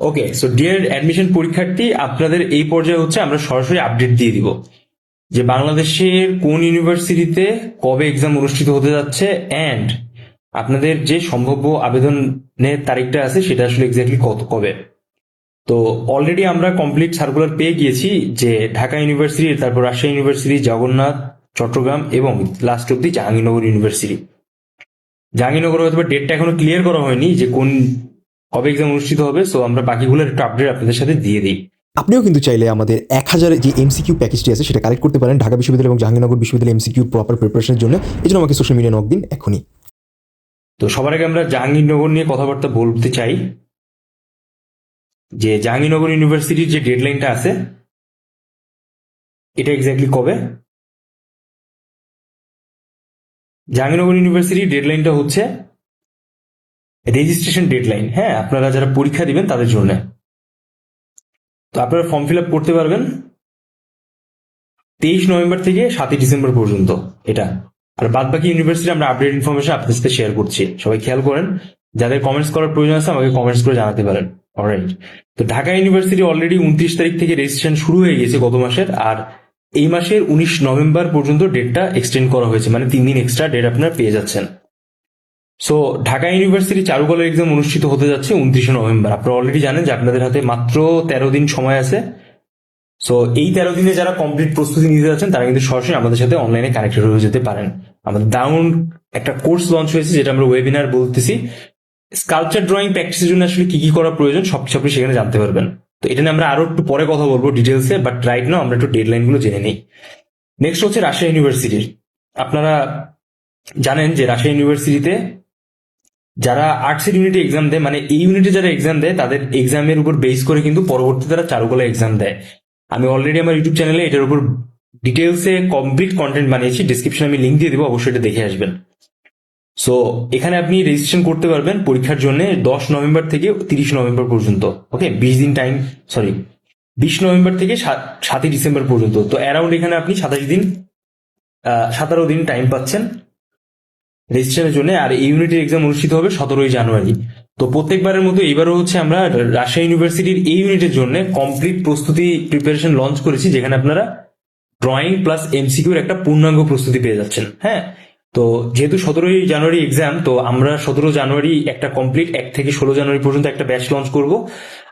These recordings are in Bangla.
ওকে সো ডিয়ার অ্যাডমিশন পরীক্ষার্থী, আপনাদের এই পর্যায়ে হচ্ছে আমরা সরাসরি আপডেট দিয়ে দিব যে বাংলাদেশের কোন ইউনিভার্সিটিতে কবে এক্সাম অনুষ্ঠিত হতে যাচ্ছে অ্যান্ড আপনাদের যে সম্ভাব্য আবেদনের তারিখটা আছে সেটা আসলে এক্স্যাক্টলি কত, কবে? তো অলরেডি আমরা কমপ্লিট সার্কুলার পেয়ে গিয়েছি যে ঢাকা ইউনিভার্সিটি তারপর রাজশাহী ইউনিভার্সিটি জগন্নাথ, চট্টগ্রাম এবং লাস্ট অব্দি জাহাঙ্গীরনগর ইউনিভার্সিটি জাহাঙ্গীরনগর হয়তো ডেটটা এখনও ক্লিয়ার করা হয়নি যে কোন কবে এক্সাম অনুষ্ঠিত হবে সো আমরা বাকিগুলোর একটু আপডেট আপনাদের সাথে দিয়ে দিই। আপনিও কিন্তু চাইলে আমাদের এক হাজার যে এমসিকিউ প্যাকেজটি আছে সেটা কালেক্ট করতে পারেন ঢাকা বিশ্ববিদ্যালয় এবং জাহাঙ্গীরনগর বিশ্ববিদ্যালয় এমসিকিউ প্রপার প্রিপারেশনের জন্য। এই জন্য আমাকে সোশ্যাল মিডিয়া নক দিন এখনই। তো সবার আগে আমরা জাহাঙ্গীরনগর নিয়ে কথাবার্তা বলতে চাই। যে জাহাঙ্গীরনগর ইউনিভার্সিটির যে ডেডলাইনটা আছে এটা এক্স্যাক্টলি কবে? জাহাঙ্গীরনগর ইউনিভার্সিটির ডেডলাইনটা হচ্ছে রেজিস্ট্রেশন ডেডলাইন হ্যাঁ আপনারা যারা পরীক্ষা দিবেন তাদের জন্য। তো আপনারা ফর্ম ফিল আপ করতে পারবেন তেইশ নভেম্বর থেকে সাতই ডিসেম্বর পর্যন্ত এটা। আর বাদ বাকি ইউনিভার্সিটি আমরা আপডেট ইনফরমেশন আপনাদের সাথে শেয়ার করছি। সবাই খেয়াল করেন, যাদের কমেন্টস করার প্রয়োজন আছে আমাকে কমেন্টস করে জানাতে পারেন। অলরাইট তো ঢাকা ইউনিভার্সিটি অলরেডি উনত্রিশ তারিখ থেকে রেজিস্ট্রেশন শুরু হয়ে গেছে গত মাসের, আর এই মাসের উনিশ নভেম্বর পর্যন্ত ডেটটা এক্সটেন্ড করা হয়েছে। মানে তিন দিন এক্সট্রা ডেট আপনারা পেয়ে যাচ্ছেন। সো ঢাকা ইউনিভার্সিটি চারুকলার এক্সাম অনুষ্ঠিত হতে যাচ্ছে উনত্রিশে নভেম্বর। আপনারা অলরেডি জানেন যে আপনাদের হাতে মাত্র তেরো দিন সময় আছে। সো এই তেরো দিনে যারা কমপ্লিট প্রস্তুতি নিতে যাচ্ছেন, তারা কিন্তু সরাসরি আমাদের সাথে অনলাইনে কানেক্টেড হয়ে যেতে পারেন। আমাদের দারুণ একটা কোর্স লঞ্চ হয়েছে, যেটা আমরা ওয়েবিনার বলতেছি। স্কালচার ড্রয়িং প্র্যাকটিসের জন্য আসলে কি কি করা প্রয়োজন সব কিছু আপনি সেখানে জানতে পারবেন। তো এটা নিয়ে আমরা আরও একটু পরে কথা বলব ডিটেলসে বাট রাইট নাও আমরা একটু ডেডলাইনগুলো জেনে নিই। নেক্সট হচ্ছে রাজশাহী ইউনিভার্সিটির আপনারা জানেন যে রাজশাহী ইউনিভার্সিটিতে যারা আর্টসের ইউনিটে এক্সাম দেয় মানে এই ইউনিটে যারা এক্সাম দেয়, তাদের এক্সামের উপর বেস করে কিন্তু পরবর্তী তারা চারুকলা এক্সাম দেয়। আমি অলরেডি আমার ইউটিউব চ্যানেলে এটার উপর ডিটেলসে কমপ্লিট কন্টেন্ট বানিয়েছি ডিসক্রিপশনে আমি লিঙ্ক দিয়ে দেবো, অবশ্যই এটা দেখে আসবেন। সো এখানে আপনি রেজিস্ট্রেশন করতে পারবেন পরীক্ষার জন্য দশ নভেম্বর থেকে তিরিশ নভেম্বর পর্যন্ত ওকে বিশ দিন টাইম সরি বিশ নভেম্বর থেকে সাত- সাতই ডিসেম্বর পর্যন্ত। তো অ্যারাউন্ড এখানে আপনি সাতাশ দিন সতেরো দিন টাইম পাচ্ছেন। রেজিস্ট্রেশনের জন্য আর ইউনিটের এক্সাম অনুষ্ঠিত হবে সতেরোই জানুয়ারি তো প্রত্যেকবারের মতো এবারও হচ্ছে আমরা রাজশাহী ইউনিভার্সিটির এই ইউনিটের জন্য কমপ্লিট প্রস্তুতি প্রিপারেশন লঞ্চ করেছি, যেখানে আপনারা ড্রয়িং প্লাস এমসিকিউর একটা পূর্ণাঙ্গ প্রস্তুতি পেয়ে যাচ্ছেন। হ্যাঁ? তো যেহেতু সতেরোই জানুয়ারি এক্সাম তো আমরা সতেরো জানুয়ারি একটা কমপ্লিট এক থেকে ষোলো জানুয়ারি পর্যন্ত একটা ব্যাচ লঞ্চ করব।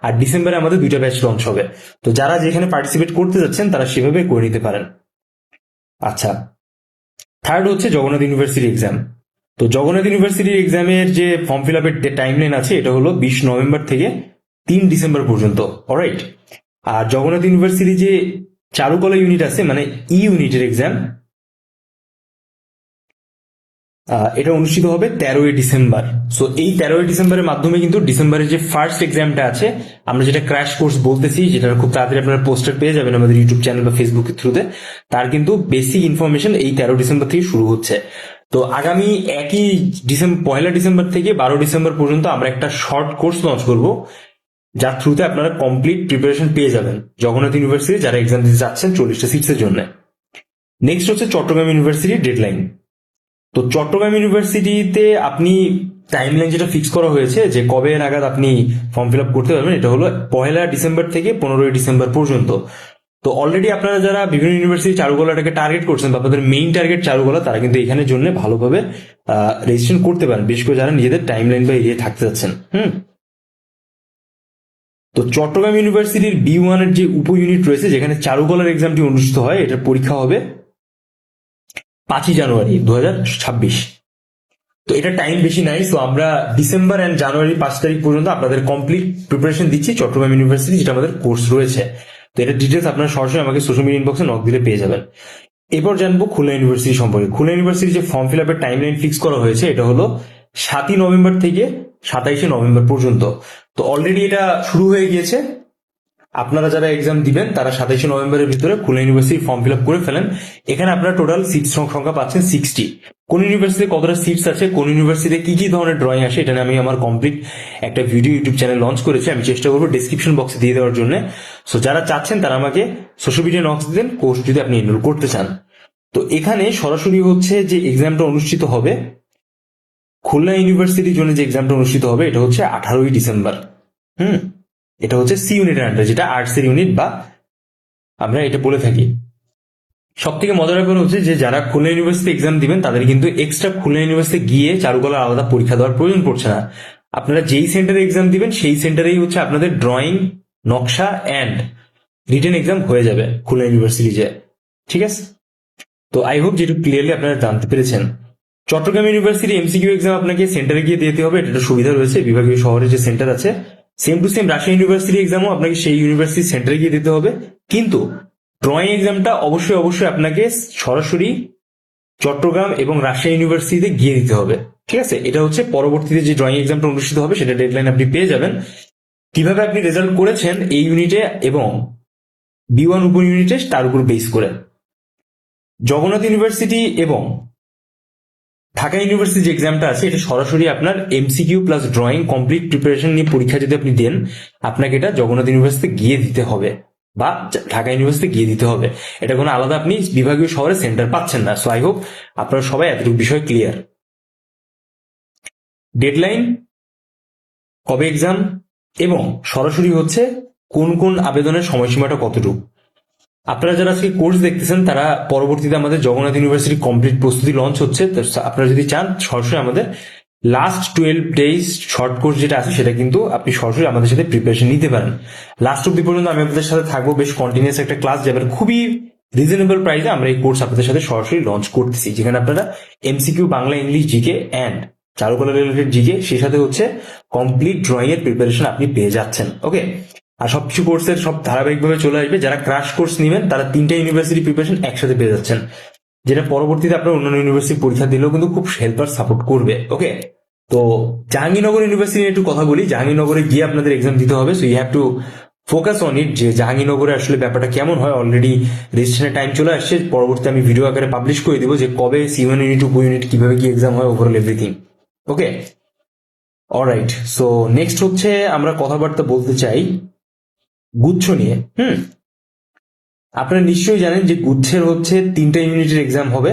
আর ডিসেম্বরে আমাদের দুইটা ব্যাচ লঞ্চ হবে। তো যারা যেখানে পার্টিসিপেট করতে যাচ্ছেন, তারা সেভাবে করে নিতে পারেন। আচ্ছা। থার্ড হচ্ছে জগন্নাথ ইউনিভার্সিটি এক্সাম তো জগন্নাথ ইউনিভার্সিটির এক্সামের যে ফর্ম ফিল আপের টাইম লাইন আছে, এটা হলো বিশ নভেম্বর থেকে তিন ডিসেম্বর পর্যন্ত। অলরাইট আর জগন্নাথ ইউনিভার্সিটি যে চারুকলা ইউনিট আছে মানে ই ইউনিটের এক্সাম এটা অনুষ্ঠিত হবে তেরোই ডিসেম্বর। সো এই তেরোই ডিসেম্বরের মাধ্যমে কিন্তু ডিসেম্বরের যে ফার্স্ট এক্সামটা আছে, আমরা যেটা ক্র্যাশ কোর্স বলতেছি, যেটা খুব তাড়াতাড়ি আপনারা পোস্টার পেয়ে যাবেন আমাদের ইউটিউব চ্যানেল বা ফেসবুকের থ্রুতে তার কিন্তু বেসিক ইনফরমেশন এই তেরো ডিসেম্বর থেকে শুরু হচ্ছে। তো আগামী একই ডিসেম্বর পয়লা ডিসেম্বর থেকে বারো ডিসেম্বর পর্যন্ত আমরা একটা শর্ট কোর্স লঞ্চ করব, যার থ্রুতে আপনারা কমপ্লিট প্রিপারেশন পেয়ে যাবেন জগন্নাথ ইউনিভার্সিটি যারা এক্সাম দিতে যাচ্ছেন চল্লিশটা সিটসের জন্য। নেক্সট হচ্ছে চট্টগ্রাম ইউনিভার্সিটির ডেডলাইন তো চট্টগ্রাম ইউনিভার্সিটিতে আপনি টাইমলাইন যেটা ফিক্স করা হয়েছে যে কবে নাগাদ আপনি ফর্ম ফিল আপ করতে পারবেন, এটা হলো পয়লা ডিসেম্বর থেকে পনেরোই ডিসেম্বর পর্যন্ত। তো অলরেডি আপনারা যারা বিভিন্ন ইউনিভার্সিটি চারুকলাটাকে টার্গেট করছেন বা আপনাদের মেইন টার্গেট চারুকলা, তারা কিন্তু এখানের জন্য ভালোভাবে রেজিস্ট্রেশন করতে পারেন। বিশেষ করে যারা নিজেদের টাইম লাইন বা এরিয়া থাকতে যাচ্ছেন হুম? তো চট্টগ্রাম ইউনিভার্সিটির বি ওয়ানের যে উপ ইউনিট রয়েছে, যেখানে চারুকলার এক্সামটি অনুষ্ঠিত হয়, এটার পরীক্ষা হবে পাঁচই জানুয়ারি দু তো এটা টাইম বেশি নাই তো আমরা ডিসেম্বর অ্যান্ড জানুয়ারি পাঁচ তারিখ পর্যন্ত আপনাদের কমপ্লিট প্রিপারেশন দিচ্ছি চট্টগ্রাম ইউনিভার্সিটি যেটা আমাদের কোর্স রয়েছে। তো এটা ডিটেলস আপনারা সরাসরি আমাকে সোশ্যাল মিডিয়া ইনবক্সে নক দিলে পেয়ে যাবেন। এবার জানব খুলনা ইউনিভার্সিটি সম্পর্কে। খুলনা ইউনিভার্সিটি যে ফর্ম ফিল আপের টাইম লাইন ফিক্স করা হয়েছে, এটা হলো সাতই নভেম্বর থেকে সাতাইশে নভেম্বর পর্যন্ত। তো অলরেডি এটা শুরু হয়ে গিয়েছে। আপনারা যারা এক্সাম দিবেন, তারা সাতাইশে নভেম্বরের ভিতরে Khulna university form fill up করে ফেলেন। এখানে আপনারা টোটাল সিট সংখ্যা পাচ্ছেন সিক্সটি কোন ইউনিভার্সিটিতে কতটা সিটস আছে, কোন ইউনিভার্সিটিতে কি কি ধরনের ড্রয়িং আসে, এটা আমি আমার কমপ্লিট একটা ভিডিও ইউটিউব চ্যানেল লঞ্চ করেছি। আমি চেষ্টা করব ডিসক্রিপশন বক্সে দিয়ে দেওয়ার জন্য। সো যারা চাচ্ছেন, তারা আমাকে সোশ্যাল মিডিয়া নক্স দিন কোর্স যদি আপনি এনরোল করতে চান। তো, এখানে সরাসরি হচ্ছে যে এক্সামটা অনুষ্ঠিত হবে, খুলনা ইউনিভার্সিটির জন্য যে এক্সামটা অনুষ্ঠিত হবে, এটা হচ্ছে আঠারোই ডিসেম্বর। হুম? এটা হচ্ছে সি ইউনিটের আন্ডারে যেটা আর্টস এর ইউনিট বা আমরা এটা বলে থাকি। সব থেকে মজার ব্যাপার হচ্ছে যে যারা খুলনা ইউনিভার্সিটি এক্সাম দিবেন, তাদের কিন্তু এক্সট্রা খুলনা ইউনিভার্সিটি গিয়ে চারুকলার আলাদা পরীক্ষা দেওয়ার প্রয়োজন পড়ছে না। আপনারা যেই সেন্টারে এক্সাম দিবেন, সেই সেন্টারেই হচ্ছে আপনাদের ড্রয়িং নকশা অ্যান্ড রিটেন এক্সাম হয়ে যাবে খুলনা ইউনিভার্সিটি যে ঠিক আছে? তো আই হোপ যেটুকু ক্লিয়ারলি আপনারা জানতে পেরেছেন। চট্টগ্রাম ইউনিভার্সিটি এমসিকিউ এক্সাম আপনাকে সেন্টারে গিয়ে দিতে হবে এটা সুবিধা রয়েছে। বিভাগীয় শহরে যে সেন্টার আছে same to same Rajshahi university এক্সামও আপনাকে সেই ইউনিভার্সিটি সেন্টারে গিয়ে দিতে হবে। কিন্তু ড্রয়িং এক্সামটা অবশ্যই অবশ্যই আপনাকে সরাসরি চট্টগ্রাম এবং রাশিয়া ইউনিভার্সিটিতে গিয়ে দিতে হবে। ঠিক আছে? এটা হচ্ছে পরবর্তীতে যে ড্রয়িং এক্সামটা অনুষ্ঠিত হবে, সেটা ডেডলাইন আপনি পেয়ে যাবেন। কীভাবে আপনি রেজাল্ট করেছেন এই ইউনিটে এবং বি ওয়ান উপ ইউনিটে তার উপর বেস করে। জগন্নাথ ইউনিভার্সিটি এবং ঢাকা ইউনিভার্সিটি যে এক্সামটা আছে, এটা সরাসরি আপনার MCQ plus drawing complete preparation নিয়ে পরীক্ষা যদি আপনি দেন, আপনাকে এটা জগন্নাথ ইউনিভার্সিটি গিয়ে দিতে হবে বা ঢাকা ইউনিভার্সিটি গিয়ে দিতে হবে। এটা কোনো আলাদা আপনি বিভাগীয় শহরে সেন্টার পাচ্ছেন না। সো আই হোপ আপনারা সবাই এতটুকু বিষয় ক্লিয়ার ডেডলাইন কবে এক্সাম এবং সরাসরি হচ্ছে কোন কোন আবেদনের সময়সীমাটা কতটুকু? আপনারা যারা আজকে কোর্স দেখতেছেন, তারা পরবর্তীতে আমাদের জগন্নাথ ইউনিভার্সিটি কমপ্লিট প্রস্তুতি লঞ্চ হচ্ছে। আপনারা যদি চান, সরাসরি আমাদের last twelve days short course যেটা আছে, সেটা কিন্তু আপনি সরাসরি আমাদের সাথে প্রিপারেশন নিতে পারেন। লাস্ট অব্দি পর্যন্ত আমি আপনাদের সাথে থাকব। বেশ কন্টিনিউস একটা ক্লাস যাবেন খুবই রিজনেবল প্রাইসে আমরা এই কোর্স আপনাদের সাথে সরাসরি লঞ্চ করতেছি, যেখানে আপনারা MCQ Bangla English GK and চারুকলা রিলেটেড জিকে সেই সাথে হচ্ছে কমপ্লিট ড্রয়িং এর প্রিপারেশন আপনি পেয়ে যাচ্ছেন। ওকে আর সবকিছু কোর্সের সব ধারাবাহিকভাবে চলে আসবে। যারা ক্রাশ কোর্স নেবেন, তারা তিনটা ইউনিভার্সিটি প্রিপারেশন একসাথে পেয়ে যাচ্ছেন। যেটা পরবর্তীতে আপনার অন্যান্য ইউনিভার্সিটি পরীক্ষা দিলেও কিন্তু খুব হেল্পার সাপোর্ট করবে ওকে তো জাহাঙ্গীরনগর ইউনিভার্সিটি নিয়ে একটু কথা বলি। জাহাঙ্গীরনগরে গিয়ে আপনাদের এক্সাম দিতে হবে so you have to focus on it যে জাহাঙ্গীরনগরে আসলে ব্যাপারটা কেমন হয়। অলরেডি রেজিস্ট্রেশনের টাইম চলে আসছে পরবর্তী আমি ভিডিও আকারে পাবলিশ করে দিব যে কবে C one unit two unit কীভাবে কি এক্সাম হয় overall everything okay alright so next হচ্ছে আমরা কথাবার্তা বলতে চাই। গুচ্ছ নিয়ে। হুম। আপনারা নিশ্চয়ই জানেন যে গুচ্ছের হচ্ছে তিনটা ইউনিটের এক্সাম হবে।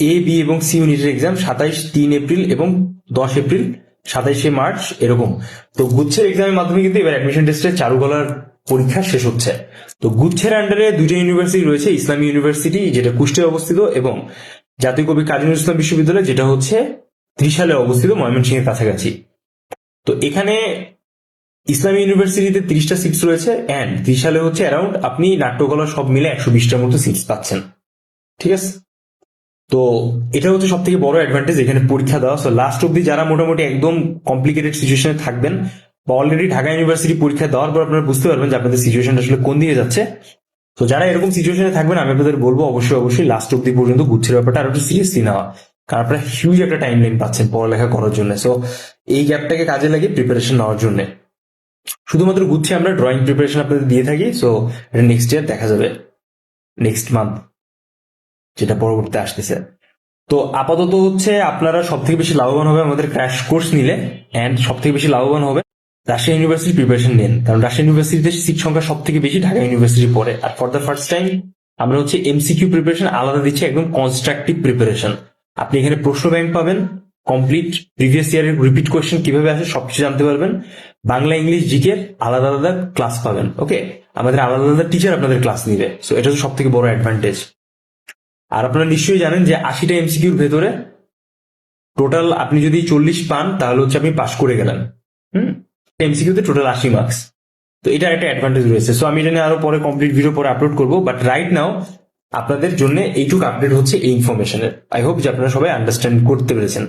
এ বি এবং সি ইউনিটের এক্সাম সাতাইশ তিন এপ্রিল এবং দশ এপ্রিল সাতাইশে মার্চ এরকম। তো গুচ্ছের এক্সামের মাধ্যমে কিন্তু এবার অ্যাডমিশন টেস্টে চারুকলার পরীক্ষা শেষ হচ্ছে। তো গুচ্ছের আন্ডারে দুইটা ইউনিভার্সিটি রয়েছে ইসলামী ইউনিভার্সিটি যেটা কুষ্টিয়ায় অবস্থিত এবং জাতীয় কবি কাজী নজরুল ইসলাম বিশ্ববিদ্যালয় যেটা হচ্ছে ত্রিশালে অবস্থিত ময়মনসিংহের কাছাকাছি। তো এখানে ইসলামী ইউনিভার্সিটিতে তিরিশটা সিটস রয়েছে অ্যান্ড ত্রিশালে হচ্ছে অ্যারাউন্ড আপনি নাট্যকলা সব মিলে একশো বিশটার মতো সিটস পাচ্ছেন। ঠিক আছে? তো এটা হচ্ছে সব থেকে বড় অ্যাডভান্টেজ এখানে পরীক্ষা দেওয়া। সো লাস্ট অব্দি যারা মোটামুটি একদম কমপ্লিকেটেড সিচুয়েশনে থাকবেন, বা অলরেডি ঢাকা ইউনিভার্সিটি পরীক্ষা দেওয়ার পর আপনারা বুঝতে পারবেন যে আপনাদের সিচুয়েশনটা আসলে কোন দিকে যাচ্ছে। তো যারা এরকম সিচুয়েশনে থাকবেন, আমি আপনাদের বলব অবশ্যই অবশ্যই লাস্ট অব্দি পর্যন্ত গুচ্ছের ব্যাপারটা আরও একটু সিরিয়াসলি নেওয়া। কারণ আপনারা হিউজ একটা টাইম লাইন পাচ্ছেন পড়ালেখা করার জন্য। সো এই গ্যাপটাকে কাজে লাগিয়ে প্রিপারেশন নেওয়ার জন্য। শুধুমাত্র গুচ্ছে আমরা ড্রয়িং প্রিপারেশন আপনাদের দিয়ে থাকি সো এটা নেক্সট ইয়ার দেখা যাবে। নেক্সট মান্থ যেটা পরবর্তীতে আসতেছে। তো আপাতত হচ্ছে আপনারা সব থেকে বেশি লাভবান হবে আমাদের ক্র্যাশ কোর্স নিলে অ্যান্ড সব থেকে বেশি লাভবান হবে রাশিয়া ইউনিভার্সিটি প্রিপারেশন নেন। কারণ রাশিয়া ইউনিভার্সিটিতে সিট সংখ্যা সব থেকে বেশি ঢাকা ইউনিভার্সিটি পড়ে। আর ফর দ্য ফার্স্ট টাইম আমরা হচ্ছে এমসিকিউ প্রিপারেশন আলাদা দিচ্ছি, একদম কনস্ট্রাকটিভ প্রিপারেশন আপনি এখানে প্রশ্ন ব্যাংক পাবেন কমপ্লিট প্রিভিয়াস ইয়ারের রিপিট কোয়েশ্চেন কীভাবে আসে সবকিছু জানতে পারবেন। বাংলা ইংলিশ জিকে আলাদা আলাদা ক্লাস পাবেন ওকে আমাদের আলাদা আলাদা টিচার আপনাদের ক্লাস নিবে সো এটা সব থেকে বড় অ্যাডভান্টেজ আর আপনারা নিশ্চয়ই জানেন যে আশিটা এমসিকিউর ভেতরে টোটাল আপনি যদি চল্লিশ পান, তাহলে হচ্ছে আপনি পাশ করে গেলেন। হুম? এমসিকিউতে টোটাল আশি মার্কস তো এটা একটা অ্যাডভান্টেজ রয়েছে। সো আমি এটা নিয়ে আরও পরে কমপ্লিট ভিডিও পরে আপলোড করব বাট রাইট নাও আপনাদের জন্য এইটুকু আপডেট হচ্ছে এই ইনফরমেশনের আই হোপ যে আপনারা সবাই আন্ডারস্ট্যান্ড করতে পেরেছেন।